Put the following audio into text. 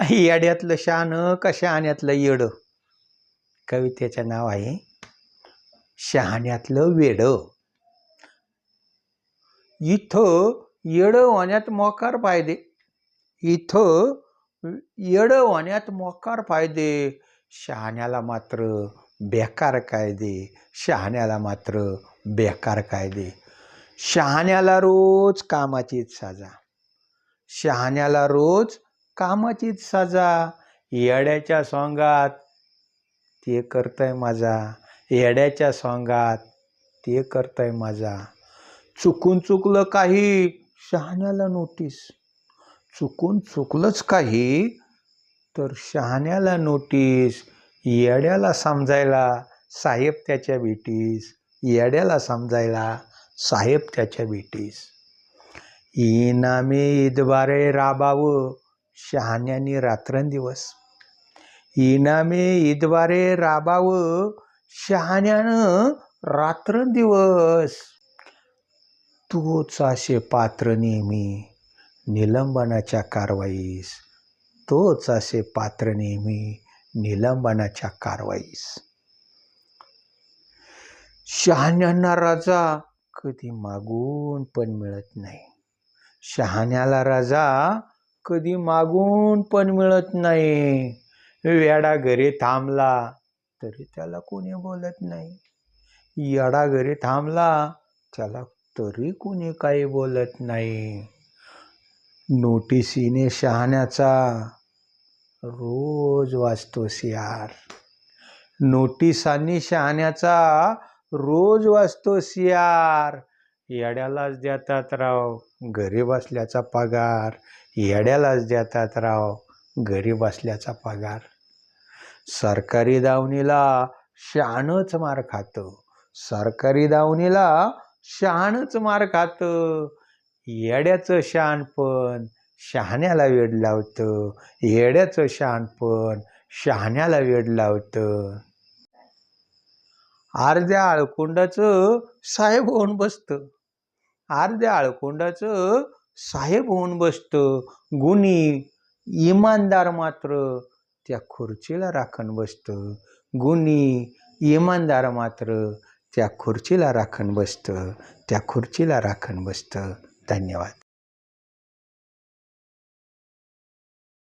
येड्यातलं शहाणं का शहाण्यातलं येडं? कवितेचं नाव आहे शहाण्यातलं वेडं. इथं येडं होण्यात मोकार फायदे. इथं येडं होण्यात मोकार फायदे. शहाण्याला मात्र बेकार कायदे. शहाण्याला मात्र बेकार कायदे. शहाण्याला रोज कामाचीच सजा. शहाण्याला रोज कामाचीच साजा येड्याच्या सोंगात ते करतय माझा. येड्याच्या सोंगात ते करतय माझा. चुकून चुकलं काही शहाण्याला नोटीस चुकून चुकलंच काही तर शहाण्याला नोटीस येड्याला समजायला साहेब त्याच्या भेटीस. येड्याला समजायला साहेब त्याच्या भेटीस. इनामे इदबारे राबावं. शहाण्याने रात्रंदिवस. इनामे इद्वारे राबावं शहाण्यानं रात्रंदिवस. तोच असे पात्र नेहमी निलंबनाच्या कारवाईस. तोच असे पात्र नेहमी निलंबनाच्या कारवाईस. शहाण्यांना राजा कधी मागून पण मिळत नाही. शहाण्याला राजा कधी मागून पण मिळत नाही. वेडा घरी थांबला तरी त्याला कोणी बोलत नाही. येडा घरी थांबला त्याला तरी कोणी काही बोलत नाही. नोटिसीने शहाण्याचा रोज वाचतोस यार नोटिसांनी शहाण्याचा रोज वाचतोस यार येड्यालाच देतात राव. घरी बसल्याचा पगार. येड्यालाच देतात राव. घरी बसल्याचा पगार. सरकारी दावणीला शहाणच मार खातं. सरकारी दावणीला शहाणच मार खातं. येड्याचं शहाणपण शहाण्याला वेड लावतं. येड्याचं शहाणपण शहाण्याला वेड लावतं. अर्ध्या आळकुंडाचं साहेब होऊन बसतं. अर्ध्या आळकोंडाचं साहेब होऊन बसतं. गुणी इमानदार मात्र त्या खुर्चीला राखण बसतं. गुणी इमानदार मात्र त्या खुर्चीला राखण बसतं. त्या खुर्चीला राखण बसतं. धन्यवाद.